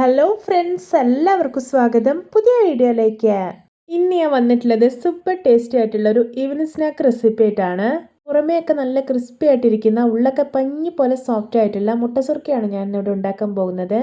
Hello friends എല്ലാവർക്കും സ്വാഗതം. പുതിയ വീഡിയോയിലേക്ക്. ഇന്ന് ഞാൻ വന്നിട്ടുള്ളത് സൂപ്പർ ടേസ്റ്റി ആയിട്ടുള്ള ഒരു ഈവനിങ് സ്നാക്ക് റെസിപ്പി ആയിട്ടാണ്. പുറമേയൊക്കെ നല്ല ക്രിസ്പി ആയിട്ടിരിക്കുന്ന ഉള്ളൊക്കെ പഞ്ഞി പോലെ സോഫ്റ്റ് ആയിട്ടുള്ള മുട്ടസുർക്കയാണ് ഞാൻ ഇവിടെ ഉണ്ടാക്കാൻ പോകുന്നത്.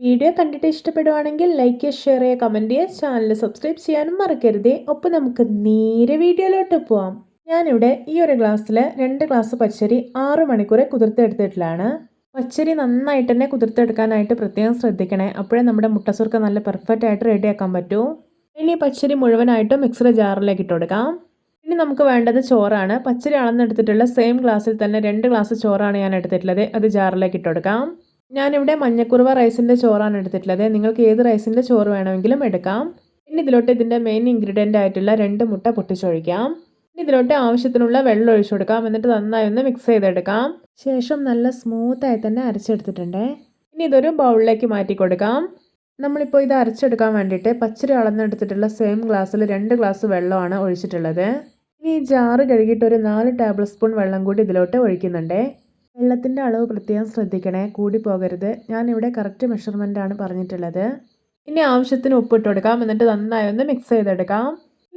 വീഡിയോ കണ്ടിട്ട് ഇഷ്ടപ്പെടുവാണെങ്കിൽ ലൈക്ക് ഷെയർ ചെയ്യുക കമന്റ് ചെയ്യുക. ചാനൽ സബ്സ്ക്രൈബ് ചെയ്യാനും മറക്കരുതേ. ഒപ്പം നമുക്ക് നേരെ വീഡിയോയിലോട്ട് പോവാം. ഞാനിവിടെ ഈ ഒരു ഗ്ലാസ്സിൽ രണ്ട് ഗ്ലാസ് പച്ചരി ആറ് മണിക്കൂർ കുതിർത്തെടുത്തിട്ടുള്ളതാണ്. പച്ചരി നന്നായിട്ട് തന്നെ കുതിർത്തെടുക്കാനായിട്ട് പ്രത്യേകം ശ്രദ്ധിക്കണേ. അപ്പോഴേ നമ്മുടെ മുട്ടസുർക്ക നല്ല പെർഫെക്റ്റ് ആയിട്ട് റെഡിയാക്കാൻ പറ്റൂ. ഇനി പച്ചരി മുഴുവനായിട്ട് മിക്സഡ് ജാറിലേക്ക് ഇട്ട് കൊടുക്കാം. ഇനി നമുക്ക് വേണ്ടത് ചോറാണ്. പച്ചരി അളന്നെടുത്തിട്ടുള്ള സെയിം ഗ്ലാസ്സിൽ തന്നെ രണ്ട് ഗ്ലാസ് ചോറാണ് ഞാൻ എടുത്തിട്ടുള്ളത്. അത് ജാറിലേക്ക് ഇട്ട് കൊടുക്കാം. ഞാനിവിടെ മഞ്ഞക്കുറുവ റൈസിന്റെ ചോറാണ് എടുത്തിട്ടുള്ളത്. നിങ്ങൾക്ക് ഏത് റൈസിന്റെ ചോറ് വേണമെങ്കിലും എടുക്കാം. ഇനി ഇതിലോട്ട് ഇതിന്റെ മെയിൻ ഇൻഗ്രീഡിയന്റ് ആയിട്ടുള്ള രണ്ട് മുട്ട പൊട്ടിച്ചൊഴിക്കാം. ഇനി ഇതിലോട്ട് ആവശ്യത്തിനുള്ള വെള്ളം ഒഴിച്ചു കൊടുക്കാം. എന്നിട്ട് നന്നായി ഒന്ന് മിക്സ് ചെയ്തെടുക്കാം. ശേഷം നല്ല സ്മൂത്തായി തന്നെ അരച്ചെടുത്തിട്ടുണ്ട്. ഇനി ഇതൊരു ബൗളിലേക്ക് മാറ്റി കൊടുക്കാം. നമ്മളിപ്പോൾ ഇത് അരച്ചെടുക്കാൻ വേണ്ടിയിട്ട് പച്ചരി അളന്നെടുത്തിട്ടുള്ള സെയിം ഗ്ലാസ്സിൽ രണ്ട് ഗ്ലാസ് വെള്ളമാണ് ഒഴിച്ചിട്ടുള്ളത്. ഇനി ഈ ജാറ് കഴുകിയിട്ട് ഒരു നാല് ടേബിൾ സ്പൂൺ വെള്ളം കൂടി ഇതിലോട്ട് ഒഴിക്കുന്നുണ്ട്. വെള്ളത്തിന്റെ അളവ് പ്രത്യേകം ശ്രദ്ധിക്കണേ കൂടി പോകരുത്. ഞാനിവിടെ കറക്റ്റ് മെഷർമെന്റ് ആണ് പറഞ്ഞിട്ടുള്ളത്. ഇനി ആവശ്യത്തിന് ഉപ്പിട്ട് കൊടുക്കാം. എന്നിട്ട് നന്നായി ഒന്ന് മിക്സ് ചെയ്തെടുക്കാം.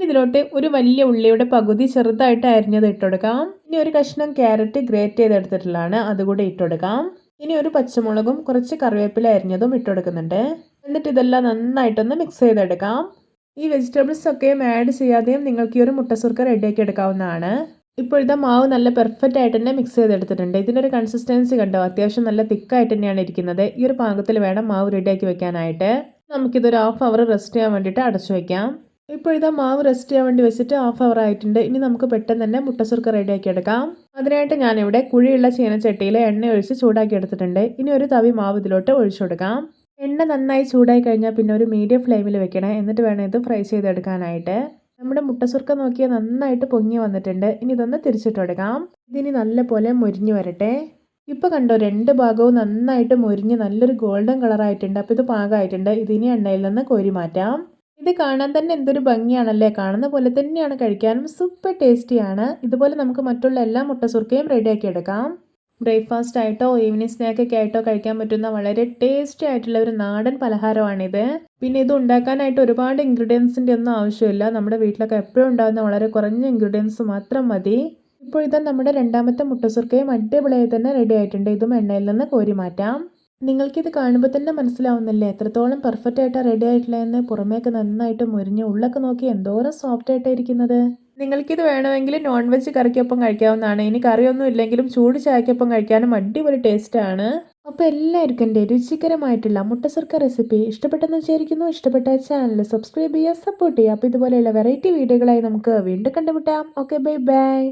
ഇതിലോട്ട് ഒരു വലിയ ഉള്ളിയുടെ പകുതി ചെറുതായിട്ട് അരിഞ്ഞത് ഇട്ടുകൊടുക്കാം ഇനി ഒരു കഷ്ണം ക്യാരറ്റ് ഗ്രേറ്റ് ചെയ്തെടുത്തിട്ടുള്ളതാണ് അതുകൂടി ഇട്ടുകൊടുക്കാം ഇനി ഒരു പച്ചമുളകും കുറച്ച് കറിവേപ്പില അരിഞ്ഞതും ഇട്ടുകൊടുക്കുന്നുണ്ട് എന്നിട്ട് ഇതെല്ലാം നന്നായിട്ടൊന്ന് മിക്സ് ചെയ്തെടുക്കാം. ഈ വെജിറ്റബിൾസ് ഒക്കെയും ആഡ് ചെയ്യാതെയും നിങ്ങൾക്ക് ഈ ഒരു മുട്ടസുർക്ക റെഡിയാക്കി എടുക്കാവുന്നതാണ്. ഇപ്പോഴത്തെ മാവ് നല്ല പെർഫെക്റ്റ് ആയിട്ട് തന്നെ മിക്സ് ചെയ്തെടുത്തിട്ടുണ്ട്. ഇതിനൊരു കൺസിസ്റ്റൻസി കണ്ടോ? അത്യാവശ്യം നല്ല തിക്കായിട്ട് തന്നെയാണ് ഇരിക്കുന്നത്. ഈ ഒരു പാകത്തിൽ വേണം മാവ് റെഡിയാക്കി വെക്കാനായിട്ട്. നമുക്കിതൊരു ഹാഫ് അവർ റെസ്റ്റ് ചെയ്യാൻ വേണ്ടിയിട്ട് അടച്ചു വയ്ക്കാം ഇപ്പോൾ ഇതാ മാവ് റെസ്റ്റ് ചെയ്യാൻ വേണ്ടി വെച്ചിട്ട് ഹാഫ് അവർ ആയിട്ടുണ്ട്. ഇനി നമുക്ക് പെട്ടെന്ന് തന്നെ മുട്ടസുർക്ക റെഡിയാക്കി എടുക്കാം. അതിനായിട്ട് ഞാനിവിടെ കുഴിയുള്ള ചീനച്ചട്ടിയിൽ എണ്ണ ഒഴിച്ച് ചൂടാക്കി എടുത്തിട്ടുണ്ട്. ഇനി ഒരു തവി മാവ് ഇതിലോട്ട് ഒഴിച്ചു കൊടുക്കാം. എണ്ണ നന്നായി ചൂടായി കഴിഞ്ഞാൽ പിന്നെ ഒരു മീഡിയം ഫ്ലെയിമിൽ വെക്കണം. എന്നിട്ട് വേണം ഇത് ഫ്രൈ ചെയ്തെടുക്കാനായിട്ട്. നമ്മുടെ മുട്ടസുർക്ക നോക്കിയാൽ നന്നായിട്ട് പൊങ്ങി വന്നിട്ടുണ്ട്. ഇനി ഇതൊന്ന് തിരിച്ചിട്ടെടുക്കാം ഇതിനി നല്ലപോലെ മുരിഞ്ഞു വരട്ടെ. ഇപ്പോൾ കണ്ടോ രണ്ട് ഭാഗവും നന്നായിട്ട് മുരിഞ്ഞ് നല്ലൊരു ഗോൾഡൻ കളറായിട്ടുണ്ട് അപ്പോൾ ഇത് പാകമായിട്ടുണ്ട്. ഇതിനി എണ്ണയിൽ നിന്ന് കോരി മാറ്റാം. ഇത് കാണാൻ തന്നെ എന്തൊരു ഭംഗിയാണല്ലേ? കാണുന്ന പോലെ തന്നെയാണ് കഴിക്കാനും സൂപ്പർ ടേസ്റ്റിയാണ് ഇതുപോലെ നമുക്ക് മറ്റുള്ള എല്ലാ മുട്ട സുർക്കയും റെഡിയാക്കി എടുക്കാം. ബ്രേക്ക്ഫാസ്റ്റ് ആയിട്ടോ ഈവനിങ് സ്നാക്കൊക്കെ ആയിട്ടോ കഴിക്കാൻ പറ്റുന്ന വളരെ ടേസ്റ്റി ആയിട്ടുള്ള ഒരു നാടൻ പലഹാരമാണിത്. പിന്നെ ഇത് ഉണ്ടാക്കാനായിട്ട് ഒരുപാട് ഇൻഗ്രീഡിയൻസിന്റെ ഒന്നും ആവശ്യമില്ല. നമ്മുടെ വീട്ടിലൊക്കെ എപ്പോഴും ഉണ്ടാകുന്ന വളരെ കുറഞ്ഞ ഇൻഗ്രീഡിയൻസ് മാത്രം മതി. ഇപ്പോൾ ഇത് നമ്മുടെ രണ്ടാമത്തെ മുട്ടസുർക്കയും അടിപൊളിയായി തന്നെ റെഡി ആയിട്ടുണ്ട്. ഇതും എണ്ണയിൽ നിന്ന് കോരി മാറ്റാം. നിങ്ങൾക്കിത് കാണുമ്പോൾ തന്നെ മനസ്സിലാവുന്നില്ലേ? എത്രത്തോളം പെർഫെക്റ്റ് ആയിട്ടാണ് റെഡി ആയിട്ടുള്ളതെന്ന് പുറമേക്ക് നന്നായിട്ട് മുരിഞ്ഞ് ഉള്ളൊക്കെ നോക്കി എന്തോരം സോഫ്റ്റ് ആയിട്ടാണ് ഇരിക്കുന്നത്. നിങ്ങൾക്കിത് വേണമെങ്കിൽ നോൺ വെജ് കറിക്കൊപ്പം കഴിക്കാവുന്നതാണ്. ഇനി കറിയൊന്നും ഇല്ലെങ്കിലും ചൂട് ചായക്കൊപ്പം കഴിക്കാനും അടിപൊളി ടേസ്റ്റാണ് അപ്പോൾ എല്ലാവർക്കും എന്റെ രുചികരമായിട്ടുള്ള മുട്ടസുർക്ക റെസിപ്പി ഇഷ്ടപ്പെട്ടെന്ന് വിചാരിക്കുന്നു. ഇഷ്ടപ്പെട്ട ചാനൽ സബ്സ്ക്രൈബ് ചെയ്യുക സപ്പോർട്ട് ചെയ്യുക. അപ്പോൾ ഇതുപോലെയുള്ള വെറൈറ്റി വീഡിയോകളായി നമുക്ക് വീണ്ടും കണ്ടുമുട്ടാം. Okay bye bye